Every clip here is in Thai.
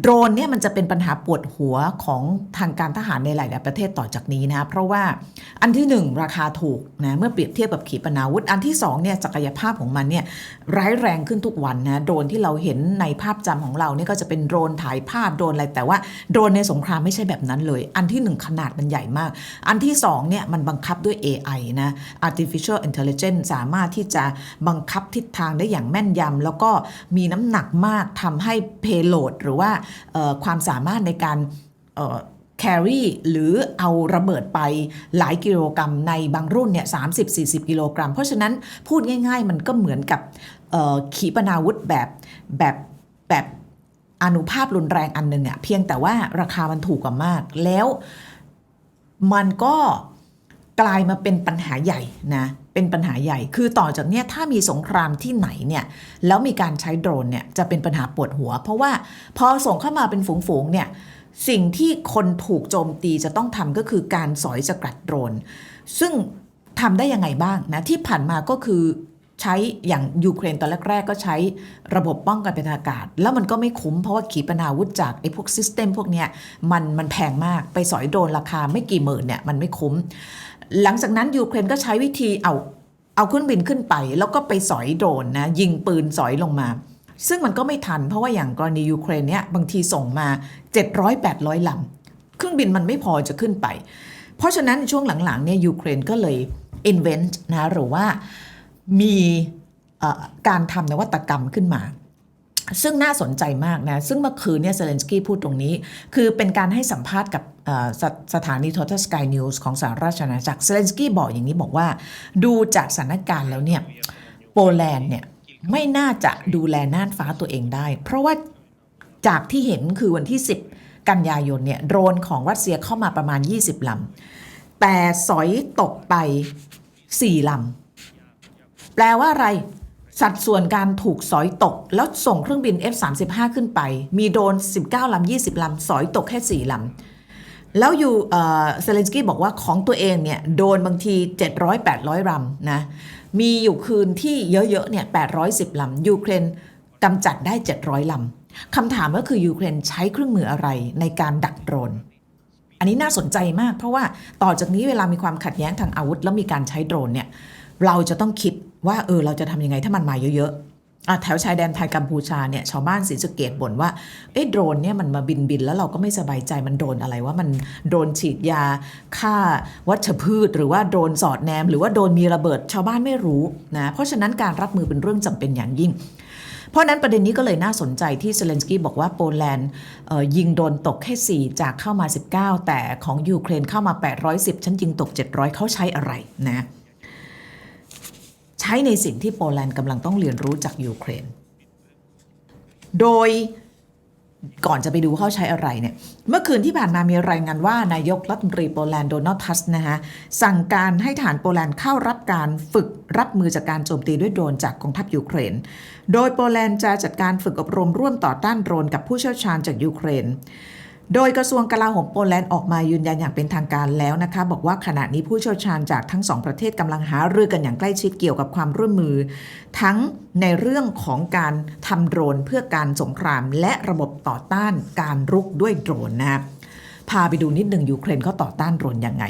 โดรนเนี่ยมันจะเป็นปัญหาปวดหัวของทางการทหารในหลาย ๆ ประเทศต่อจากนี้นะ เพราะว่าอันที่หนึ่งราคาถูกนะเมื่อเปรียบเทียบกับขีปนาวุธ อันที่สองเนี่ยศักยภาพของมันเนี่ยร้ายแรงขึ้นทุกวันนะโดรนที่เราเห็นในภาพจำของเราเนี่ยก็จะเป็นโดรนถ่ายภาพโดรนอะไรแต่ว่าโดรนในสงครามไม่ใช่แบบนั้นเลย อันที่หนึ่งขนาดมันใหญ่มาก อันที่สองเนี่ยมันบังคับด้วย AI นะ artificial intelligence สามารถที่จะบังคับทิศทางได้อย่างแม่นยำแล้วก็มีน้ำหนักมากทำให้ payload หรือว่าความสามารถในการเอ่อ carry หรือเอาระเบิดไปหลายกิโลกรัมในบางรุ่นเนี่ย30-40กิโลกรัม เพราะฉะนั้นพูดง่าย ๆ มันก็เหมือนกับขีปนาวุธแบบแบบแบบอนุภาพรุนแรงอันหนึ่งอะเพียงแต่ว่าราคามันถูกกว่ามากแล้วมันก็ กลายมาเป็นปัญหาใหญ่นะเป็นปัญหาใหญ่ คือต่อจากเนี้ยถ้ามีสงครามที่ไหนเนี่ยแล้วมีการใช้โดรนเนี่ยจะเป็นปัญหาปวดหัว เพราะว่าพอส่งเข้ามาเป็นฝูงๆเนี่ยสิ่งที่คนถูกโจมตีจะต้องทำก็คือการสอยสกัดโดรน ซึ่งทำได้ยังไงบ้างนะที่ผ่านมาก็คือใช้อย่างยูเครนตอนแรกๆก็ใช้ระบบป้องกันเป็นทางอากาศ แล้วมันก็ไม่คุ้มเพราะว่าขีปนาวุธจากไอ้พวกซิสเต็มพวกเนี้ยมันมันแพงมากไปสอยโดรนราคาไม่กี่หมื่นเนี่ยมันไม่คุ้ม หลังจากนั้นยูเครนก็ใช้วิธีเอาเอาเครื่องบินขึ้นไป แล้วก็ไปสอยโดรนนะยิงปืนสอยลงมา ซึ่งมันก็ไม่ทัน เพราะว่าอย่างกรณียูเครนเนี่ยบางทีส่งมา 700-800ลำเครื่องบินมันไม่พอจะขึ้นไป เพราะฉะนั้นช่วงหลังๆเนี่ยยูเครนก็เลย invent นะหรือว่ามีการทำนวัตกรรมขึ้นมา ซึ่งน่าสนใจมากนะ ซึ่งเมื่อคืนเนี่ยเซเลนสกี้พูดตรงนี้ คือเป็นการให้สัมภาษณ์กับ สสถานีโทรทัศน์สกายนิวส์ของสหราชอาณาจักรเซเลนสกี้บอกอย่างนี้บอกว่า ดูจากสถานการณ์แล้วเนี่ยโปแลนด์เนี่ยไม่น่าจะดูแลน่านฟ้าตัวเองได้ เพราะว่าจากที่เห็นคือวันที่ 10 กันยายนเนี่ยโดรนของรัสเซียเข้ามาประมาณ 20 ลำ แต่สอยตกไป 4 ลำ แปลว่าอะไรสัดส่วนการถูกสอยตก แล้วส่งเครื่องบิน F35 ขึ้นไป มีโดรน19 ลำ 20 ลำ สอยตกแค่ 4 ลำ แล้วอยู่เซเลนสกี้บอกว่าของตัวเองเนี่ยโดนบางที 700-800ลำนะมีอยู่คืนที่เยอะๆเนี่ย810ลำยูเครนกำจัดได้ 700ลำคำถามก็คือยูเครนใช้เครื่องมืออะไรในการดักโดรน อันนี้น่าสนใจมาก เพราะว่าต่อจากนี้เวลามีความขัดแย้งทางอาวุธ แล้วมีการใช้โดรนเนี่ยเราจะต้องคิดว่าเออเราจะทำยังไงถ้ามันมาเยอะๆ แถวชายแดนไทยกัมพูชาเนี่ยชาวบ้านศรีสะเกดบ่นว่าเอ๊ะโดรนเนี่ยมันมาบินบินแล้วเราก็ไม่สบายใจมันโดรนอะไรว่ามันโดรนฉีดยาฆ่าวัชพืช หรือว่าโดรนสอดแนม หรือว่าโดรนมีระเบิดชาวบ้านไม่รู้นะเพราะฉะนั้นการรับมือเป็นเรื่องจำเป็นอย่างยิ่ง เพราะฉะนั้นประเด็นนี้ก็เลยน่าสนใจที่เซเลนสกี้บอกว่าโปแลนด์เอ่อยิงโดนตกแค่ 4 จากเข้ามา 19 แต่ของยูเครนเข้ามา 810 ฉันยิงตก 700 เขาใช้อะไรนะ ใช้ในสิ่งที่โปแลนด์กำลังต้องเรียนรู้จากยูเครน โดยก่อนจะไปดูเขาใช้อะไรเนี่ย เมื่อคืนที่ผ่านมามีรายงานว่านายกรัฐมนตรีโปแลนด์โดนัลด์ทัสนะคะสั่งการให้ฐานโปแลนด์เข้ารับการฝึกรับมือจากการโจมตีด้วยโดรนจากกองทัพยูเครน โดยโปแลนด์จะจัดการฝึกอบรมร่วมต่อต้านโดรนกับผู้เชี่ยวชาญจากยูเครน โดยกระทรวงกลาโหมโปแลนด์ออกมายืนยันอย่างเป็นทางการแล้วนะคะ บอกว่าขณะนี้ผู้เชี่ยวชาญจากทั้งสองประเทศกำลังหารือกันอย่างใกล้ชิดเกี่ยวกับความร่วมมือ ทั้งในเรื่องของการทำโดรนเพื่อการสงคราม และระบบต่อต้านการรุกด้วยโดรนนะพาไปดูนิดหนึ่งยูเครนเขาต่อต้านโดรนยังไง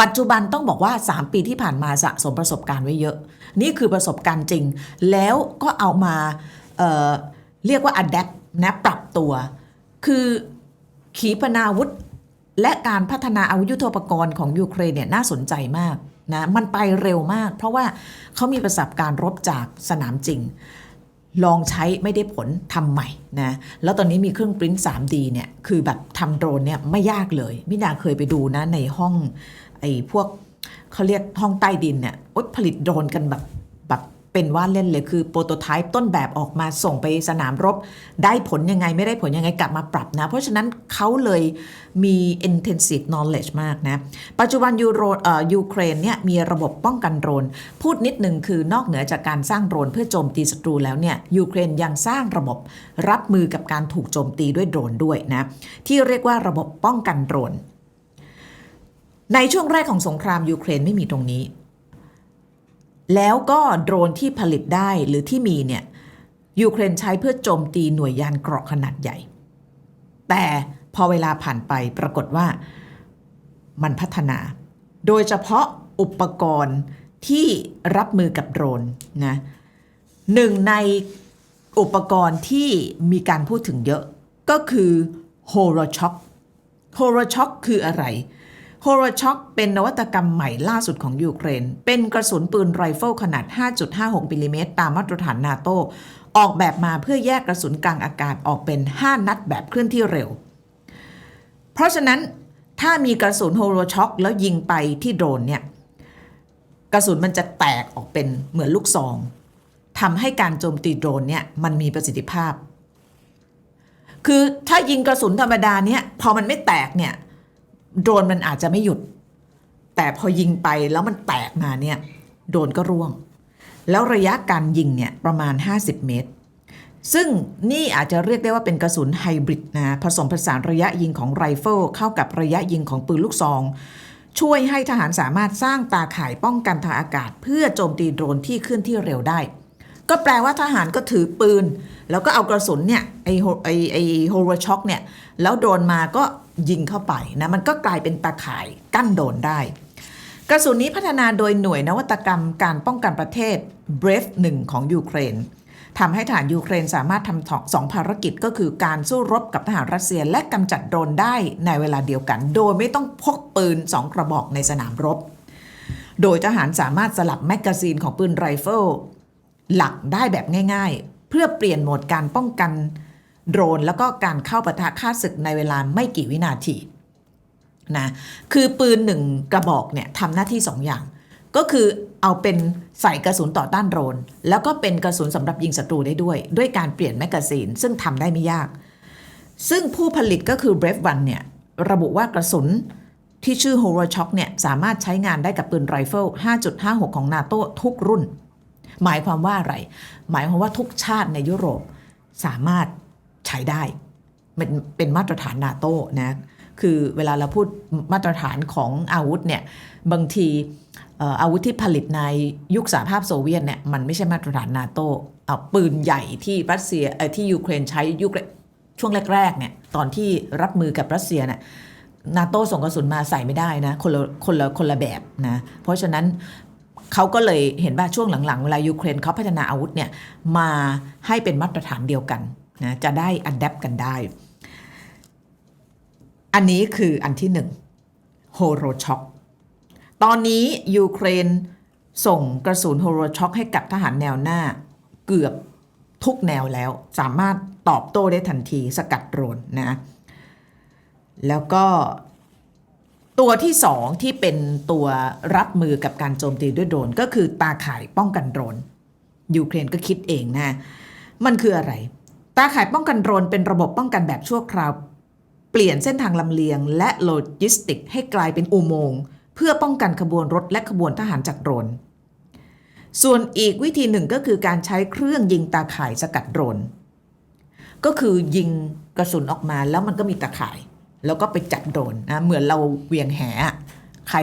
ปัจจุบันต้องบอกว่า 3 ปีที่ผ่านมาสะสมประสบการณ์ไว้เยอะ นี่คือประสบการณ์จริง แล้วก็เอามาเเรียกว่า adapt นะปรับตัว คือ ขีปนาวุธ และการพัฒนาอาวุธยุทโธปกรณ์ของยูเครนเนี่ยน่าสนใจมากนะมันไปเร็วมาก เพราะว่าเขามีประสบการณ์รบจากสนามจริง ลองใช้ไม่ได้ผลทำใหม่นะแล้วตอนนี้มีเครื่องปริ้น 3D เนี่ยคือแบบทำโดรนเนี่ยไม่ยากเลยมินาเคยไปดูนะในห้องไอ้พวกเขาเรียกห้องใต้ดินเนี่ยอ๊ยผลิตโดรนกันแบบ เป็นว่าเล่นเลยคือโปรโตไทป์ต้นแบบออกมาส่งไปสนามรบ ได้ผลยังไงไม่ได้ผลยังไงกลับมาปรับนะ เพราะฉะนั้นเขาเลยมี intensive knowledge มากนะ ปัจจุบันยูโรยูเครนเนี่ยมีระบบป้องกันโดรน พูดนิดนึงคือนอกเหนือจากการสร้างโดรนเพื่อโจมตีศัตรูแล้วเนี่ยยูเครนยังสร้างระบบรับมือกับการถูกโจมตีด้วยโดรนด้วยนะที่เรียกว่าระบบป้องกันโดรน ในช่วงแรกของสงครามยูเครนไม่มีตรงนี้ แล้วก็โดรนที่ผลิตได้หรือที่มีเนี่ยยูเครนใช้เพื่อโจมตีหน่วยยานเกราะขนาดใหญ่ แต่พอเวลาผ่านไปปรากฏว่ามันพัฒนา โดยเฉพาะอุปกรณ์ที่รับมือกับโดรนนะหนึ่งในอุปกรณ์ที่มีการพูดถึงเยอะก็คือ h o r o c h o k h o r o c h o k คืออะไร h o r o c h o k เป็นนวัตกรรมใหม่ล่าสุดของยูเครน เป็นกระสุนปืนไรเฟิลขนาด 5.56มิลลิเมตรตามมาตรฐานนาโตออกแบบมาเพื่อแยกกระสุนกลางอากาศออกเป็น 5 นัดแบบเคลื่อนที่เร็ว เพราะฉะนั้นถ้ามีกระสุนโฮโรช็อคแล้วยิงไปที่โดรนเนี่ยกระสุนมันจะแตกออกเป็นเหมือนลูกซองทำให้การโจมตีโดรนเนี่ยมันมีประสิทธิภาพ คือถ้ายิงกระสุนธรรมดาเนี่ยพอมันไม่แตกเนี่ย โดรนมันอาจจะไม่หยุด แต่พอยิงไปแล้วมันแตกมาเนี่ยโดรนก็ร่วง แล้วระยะการยิงเนี่ยประมาณ 50 เมตร ซึ่งนี่อาจจะเรียกได้ว่าเป็นกระสุนไฮบริดนะผสมผสานระยะยิงของไรเฟิลเข้ากับระยะยิงของปืนลูกซอง ช่วยให้ทหารสามารถสร้างตาข่ายป้องกันทางอากาศ เพื่อโจมตีโดรนที่เคลื่อนที่เร็วได้ ก็แปลว่าทหารก็ถือปืน แล้วก็เอากระสุนเนี่ยไอโฮไอไอโฮโรช็อคเนี่ยแล้วโดนมาก็ยิงเข้าไปนะมันก็กลายเป็นตาข่ายกั้นโดนได้ กระสุนนี้พัฒนาโดยหน่วยนวัตกรรมการป้องกันประเทศ Brave 1ของยูเครนทำให้ทหารยูเครนสามารถทำสองภารกิจก็คือการสู้รบกับทหารรัสเซียและกำจัดโดรนได้ในเวลาเดียวกัน โดยไม่ต้องพกปืนสองกระบอกในสนามรบ โดยทหารสามารถสลับแมกกาซีนของปืนไรเฟิล หลักได้แบบง่าย ๆ เพื่อเปลี่ยนโหมดการป้องกันโดรน แล้วก็การเข้าปะทะฆ่าศึกในเวลาไม่กี่วินาทีนะคือปืนหนึ่งกระบอกเนี่ยทำหน้าที่สองอย่าง ก็คือเอาเป็นใส่กระสุนต่อต้านโดรน แล้วก็เป็นกระสุนสำหรับยิงศัตรูได้ด้วย ด้วยการเปลี่ยนแมกกาซีนซึ่งทำได้ไม่ยาก ซึ่งผู้ผลิตก็คือ Brave One เนี่ยระบุว่ากระสุนที่ชื่อ h o r o c h o k เนี่ยสามารถใช้งานได้กับปืนไรเฟิล 5.56 ของนาโตทุกรุ่น หมายความว่าอะไร หมายความว่าทุกชาติในยุโรปสามารถใช้ได้เป็นเป็นมาตรฐานนาโต้นะ คือเวลาเราพูดมาตรฐานของอาวุธเนี่ยบางทีอาวุธที่ผลิตในยุคสหภาพโซเวียตเนี่ยมันไม่ใช่มาตรฐานนาโต้เอาปืนใหญ่ที่รัสเซียที่ยูเครนใช้ยุคช่วงแรกๆเนี่ยตอนที่รับมือกับรัสเซียเนี่ยนาโต้ส่งกระสุนมาใส่ไม่ได้นะคนละคนละคนละแบบนะ เพราะฉะนั้น เขาก็เลยเห็นว่าช่วงหลังๆ เวลายูเครนเขาพัฒนาอาวุธเนี่ยมาให้เป็นมาตรฐานเดียวกันนะจะได้อัดแอปกันได้ อันนี้คืออันที่หนึ่งโฮโรช็อคตอนนี้ยูเครนส่งกระสุนโฮโรช็อคให้กับทหารแนวหน้าเกือบทุกแนวแล้ว สามารถตอบโต้ได้ทันทีสกัดโดรนนะแล้วก็ ตัวที่สองที่เป็นตัวรับมือกับการโจมตีด้วยโดรนก็คือตาข่ายป้องกันโดรนยูเครนก็คิดเองนะ มันคืออะไร ตาข่ายป้องกันโดรนเป็นระบบป้องกันแบบชั่วคราว เปลี่ยนเส้นทางลำเลียง และโลจิสติก ให้กลายเป็นอุโมงค์เพื่อป้องกันขบวนรถและขบวนทหารจากโดรนส่วนอีกวิธีหนึ่งก็คือการใช้เครื่องยิงตาข่ายสกัดโดรนก็คือยิงกระสุนออกมาแล้วมันก็มีตาข่าย แล้วก็ไปจับโดรนนะเหมือนเราเหวียงแหใคร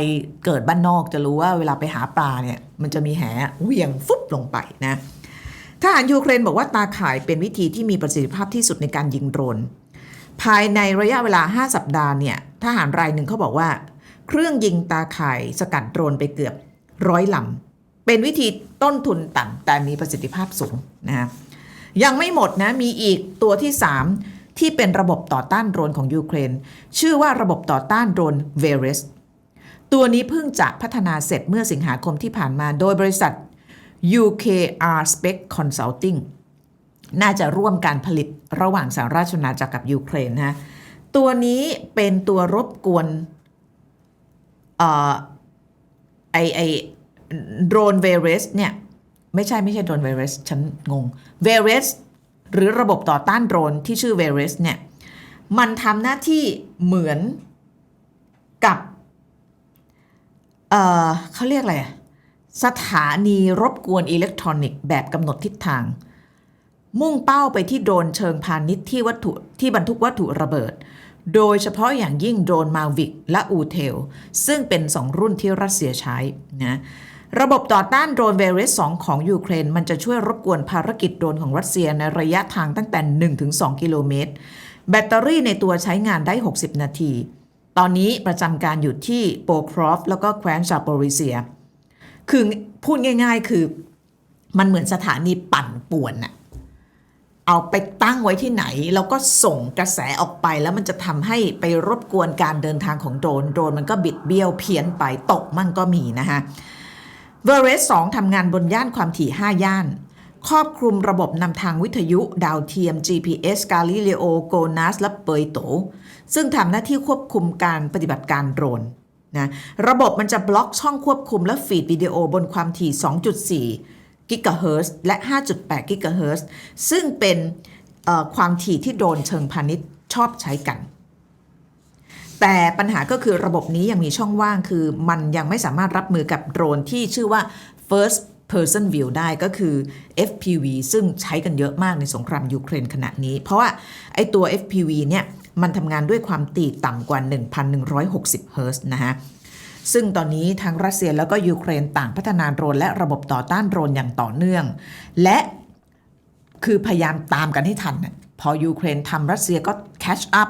เกิดบ้านนอกจะรู้ว่าเวลาไปหาปลาเนี่ยมันจะมีแหเหวียงฟุบลงไปนะทหารยูเครนบอกว่าตาข่ายเป็นวิธีที่มีประสิทธิภาพที่สุดในการยิงโดรนภายในระยะเวลา 5 สัปดาห์เนี่ยทหารรายหนึ่งเขาบอกว่า เครื่องยิงตาข่ายสกัดโดรนไปเกือบร้อยลำเป็นวิธีต้นทุนต่ำแต่มีประสิทธิภาพสูงนะฮะยังไม่หมดนะมีอีกตัวที่ 3 ที่เป็นระบบต่อต้านโดรนของยูเครน ชื่อว่าระบบต่อต้านโดรนเวเรสตัวนี้เพิ่งจะพัฒนาเสร็จเมื่อสิงหาคมที่ผ่านมาโดยบริษัท UKR Spec Consulting น่าจะร่วมการผลิตระหว่างสหราชอาณาจักรกับยูเครนนะตัวนี้เป็นตัวรบกวนไอไอโดรนเวเรสเนี่ย ไม่ใช่ไม่ใช่โดรนเวเรสฉันงงเวเรส หรือระบบต่อต้านโดรนที่ชื่อเวเรสเนี่ย มันทำหน้าที่เหมือนกับเเขาเรียกอะไรอะสถานีรบกวนอิเล็กทรอนิกส์แบบกำหนดทิศทาง มุ่งเป้าไปที่โดรนเชิงพาณิชย์ที่วัตถุที่บรรทุกวัตถุระเบิด โดยเฉพาะอย่างยิ่งโดรนมาวิกและอูเทล ซึ่งเป็นสองรุ่นที่รัสเซียใช้นะ ระบบต่อต้านโดรนเวเรส2ของยูเครน มันจะช่วยรบกวนภารกิจโดรนของรัสเซียในระยะทางตั้งแต่ 1-2 กิโลเมตร แบตเตอรี่ในตัวใช้งานได้ 60 นาที ตอนนี้ประจำการอยู่ที่โปครอฟแล้วก็แคว้นซาโปริเซีย คือพูดง่ายๆคือมันเหมือนสถานีปั่นป่วนน่ะเอาไปตั้งไว้ที่ไหน แล้วก็ส่งกระแสออกไปแล้วมันจะทำให้ไปรบกวนการเดินทางของโดรน โดรนมันก็บิดเบี้ยวเพี้ยนไปตกมั่งก็มีนะคะ เวอร์เรส2ทำงานบนย่านความถี่ 5 ย่าน ครอบคลุมระบบนำทางวิทยุดาวเทียม GPS Galileo GONASS และเปยโต ซึ่งทำหน้าที่ควบคุมการปฏิบัติการโดรนนะระบบมันจะบล็อกช่องควบคุมและฟีดวิดีโอบนความถี่ 2.4 กิกะเฮิรตซ์และ 5.8 กิกะเฮิรตซ์ซึ่งเป็นความถี่ที่โดรนเชิงพาณิชย์ชอบใช้กัน แต่ปัญหาก็คือระบบนี้ยังมีช่องว่างคือมันยังไม่สามารถรับมือกับโดรนที่ชื่อว่า first person view ได้ก็คือ FPV ซึ่งใช้กันเยอะมากในสงครามยูเครนขณะนี้ เพราะว่าไอตัว FPV เนี่ยมันทำงานด้วยความถี่ต่ำกว่า 1,160 เฮิร์ตซ์นะฮะซึ่งตอนนี้ทั้งรัสเซียแล้วก็ยูเครนต่างพัฒนาโดรนและระบบต่อต้านโดรนอย่างต่อเนื่อง และคือพยายามตามกันให้ทันน่ะพอยูเครนทำรัสเซียก็แคชอัพ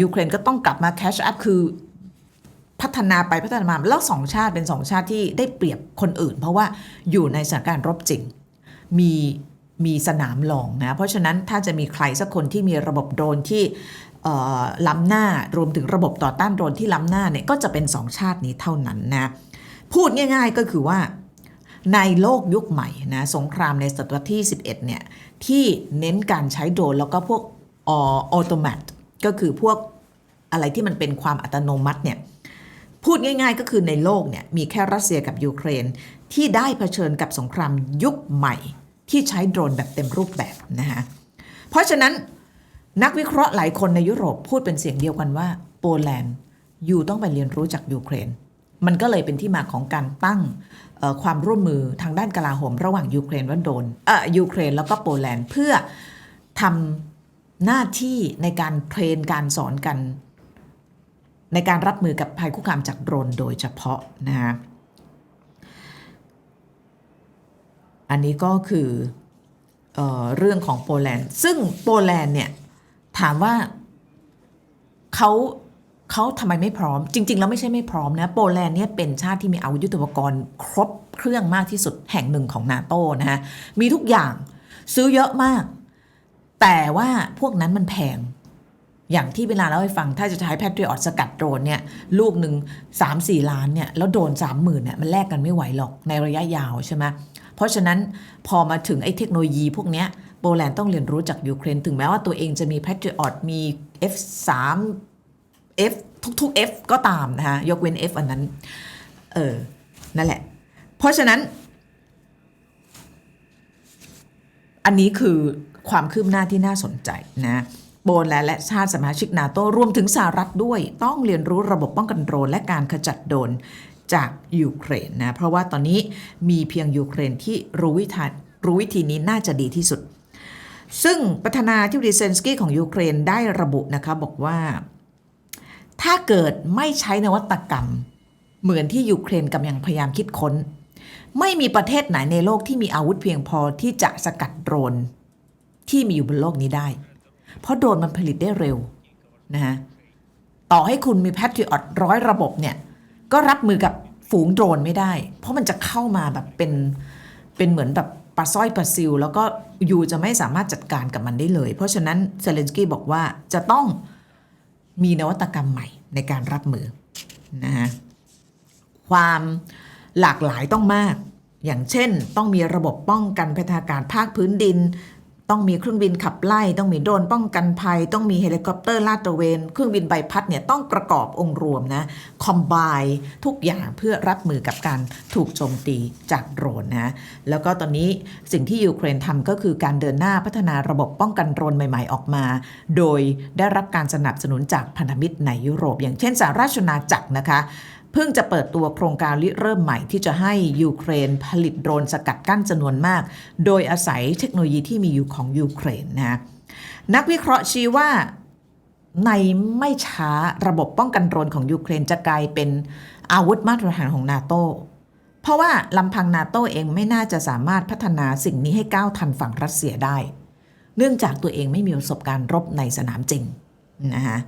ยูเครนก็ต้องกลับมาแคชอัพคือพัฒนาไปพัฒนามาแล้วสองชาติเป็นสองชาติที่ได้เปรียบคนอื่น เพราะว่าอยู่ในสถานการณ์รบจริง มีมีสนามรองนะ เพราะฉะนั้นถ้าจะมีใครสักคนที่มีระบบโดรนที่ล้ำหน้ารวมถึงระบบต่อต้านโดรนที่ล้ำหน้าเนี่ยก็จะเป็นสองชาตินี้เท่านั้นนะ พูดง่ายๆก็คือว่าในโลกยุคใหม่นะสงครามในศตวรรษที่ 11เนี่ยที่เน้นการใช้โดรนแล้วก็พวกออโตมัต ก็คือพวกอะไรที่มันเป็นความอัตโนมัติเนี่ยพูดง่ายๆก็คือในโลกเนี่ยมีแค่รัสเซียกับยูเครนที่ได้เผชิญกับสงครามยุคใหม่ ที่ใช้โดรนแบบเต็มรูปแบบนะฮะเพราะฉะนั้นนักวิเคราะห์หลายคนในยุโรปพูดเป็นเสียงเดียวกันว่าโปแลนด์ยูต้องไปเรียนรู้จากยูเครน มันก็เลยเป็นที่มาของการตั้งความร่วมมือทางด้านกลาโหม ระหว่างยูเครนและโดนเอ่อยูเครนแล้วก็โปแลนด์เพื่อทำ หน้าที่ในการเทรนการสอนกัน ในการรับมือกับภัยคุกคามจากโดรนโดยเฉพาะนะฮะอันนี้ก็คือเออเรื่องของโปแลนด์ซึ่งโปแลนด์เนี่ยถามว่าเขาเขาทำไมไม่พร้อม จริง ๆ แล้วไม่ใช่ไม่พร้อมนะโปแลนด์เนี่ยเป็นชาติที่มีอาวุธยุทโธปกรณ์ครบเครื่องมากที่สุดแห่งหนึ่งของนาโตนะฮะมีทุกอย่างซื้อเยอะมาก แต่ว่าพวกนั้นมันแพง อย่างที่เวลาเล่าให้ฟัง ถ้าจะใช้แพทริออตสกัดโดรนเนี่ย ลูกหนึ่ง3 4ล้านเนี่ย แล้วโดรน3 0,000เนี่ย มันแลกกันไม่ไหวหรอกในระยะยาวใช่ไหมเพราะฉะนั้นพอมาถึงไอ้เทคโนโลยีพวกเนี้ยโปแลนด์ต้องเรียนรู้จากยูเครน ถึงแม้ว่าตัวเองจะมีแพทริออตมี F3 F ทุกๆ F ก็ตามนะคะยกเว้น F อันนั้น เออ นั่นแหละ เพราะฉะนั้น อันนี้คือ ความคืบหน้าที่น่าสนใจนะโปแลนด์และชาติสมาชิกนาโตรวมถึงสหรัฐด้วยต้องเรียนรู้ระบบป้องกันโดรนและการขจัดโดรนจากยูเครนนะเพราะว่าตอนนี้มีเพียงยูเครนที่รู้วิธีรู้วิธีนี้น่าจะดีที่สุด ซึ่งประธานาธิบดีเซนสกี้ของยูเครนได้ระบุนะคะบอกว่า ถ้าเกิดไม่ใช้นวัตกรรม เหมือนที่ยูเครนกำลังพยายามคิดค้น ไม่มีประเทศไหนในโลกที่มีอาวุธเพียงพอที่จะสกัดโดรน ที่มีอยู่บนโลกนี้ได้ เพราะโดรนมันผลิตได้เร็วนะฮะต่อให้คุณมีแพทริออตร้อยระบบเนี่ย ก็รับมือกับฝูงโดรนไม่ได้ เพราะมันจะเข้ามาแบบเป็นเป็นเหมือนแบบปลาสร้อยปลาซิลแล้วก็ยูจะไม่สามารถจัดการกับมันได้เลย เพราะฉะนั้นเซเลนสกี้บอกว่าจะต้องมีนวัตกรรมใหม่ในการรับมือนะฮะความหลากหลายต้องมาก อย่างเช่นต้องมีระบบป้องกันภัยทากาศภาคพื้นดิน ต้องมีเครื่องบินขับไล่ ต้องมีโดรนป้องกันภัย ต้องมีเฮลิคอปเตอร์ลาดตระเวน เครื่องบินใบพัดเนี่ยต้องประกอบองค์รวมนะคอมไบทุกอย่างเพื่อรับมือกับการถูกโจมตีจากโดรนนะแล้วก็ตอนนี้สิ่งที่ยูเครนทำก็คือการเดินหน้าพัฒนาระบบป้องกันโดรนใหม่ ๆ ออกมา โดยได้รับการสนับสนุนจากพันธมิตรในยุโรป อย่างเช่นสหราชอาณาจักรนะคะ เพิ่งจะเปิดตัวโครงการริเริ่มใหม่ที่จะให้ยูเครนผลิตโดรนสกัดกั้นจำนวนมาก โดยอาศัยเทคโนโลยีที่มีอยู่ของยูเครนนะนักวิเคราะห์ชี้ว่าในไม่ช้าระบบป้องกันโดรนของยูเครนจะกลายเป็นอาวุธมาตรฐานของนาโตเพราะว่าลำพังนาโตเองไม่น่าจะสามารถพัฒนาสิ่งนี้ให้ก้าวทันฝั่งรัสเซียได้ เนื่องจากตัวเองไม่มีประสบการณ์รบในสนามจริงนะคะ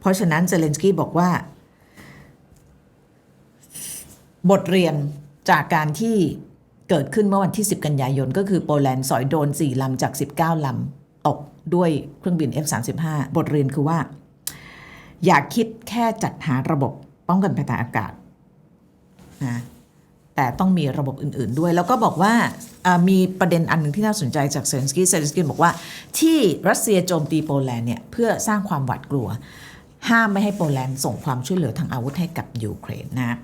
เพราะฉะนั้นเซเลนสกี้บอกว่า บทเรียนจากการที่เกิดขึ้นเมื่อวันที่ 10 กันยายน ก็คือโปแลนด์สอยโดน 4 ลำจาก 19 ลำตกด้วยเครื่องบิน F35 บทเรียนคือว่า อย่าคิดแค่จัดหาระบบป้องกันภัยทางอากาศนะแต่ต้องมีระบบอื่น ๆด้วย แล้วก็บอกว่าอ่ามีประเด็นอันหนึ่งที่น่าสนใจจากเซเลนสกี้เซเลนสกี้บอกว่า ที่รัสเซียโจมตีโปแลนด์เนี่ยเพื่อสร้างความหวาดกลัว ห้ามไม่ให้โปแลนด์ส่งความช่วยเหลือทางอาวุธให้กับยูเครนนะ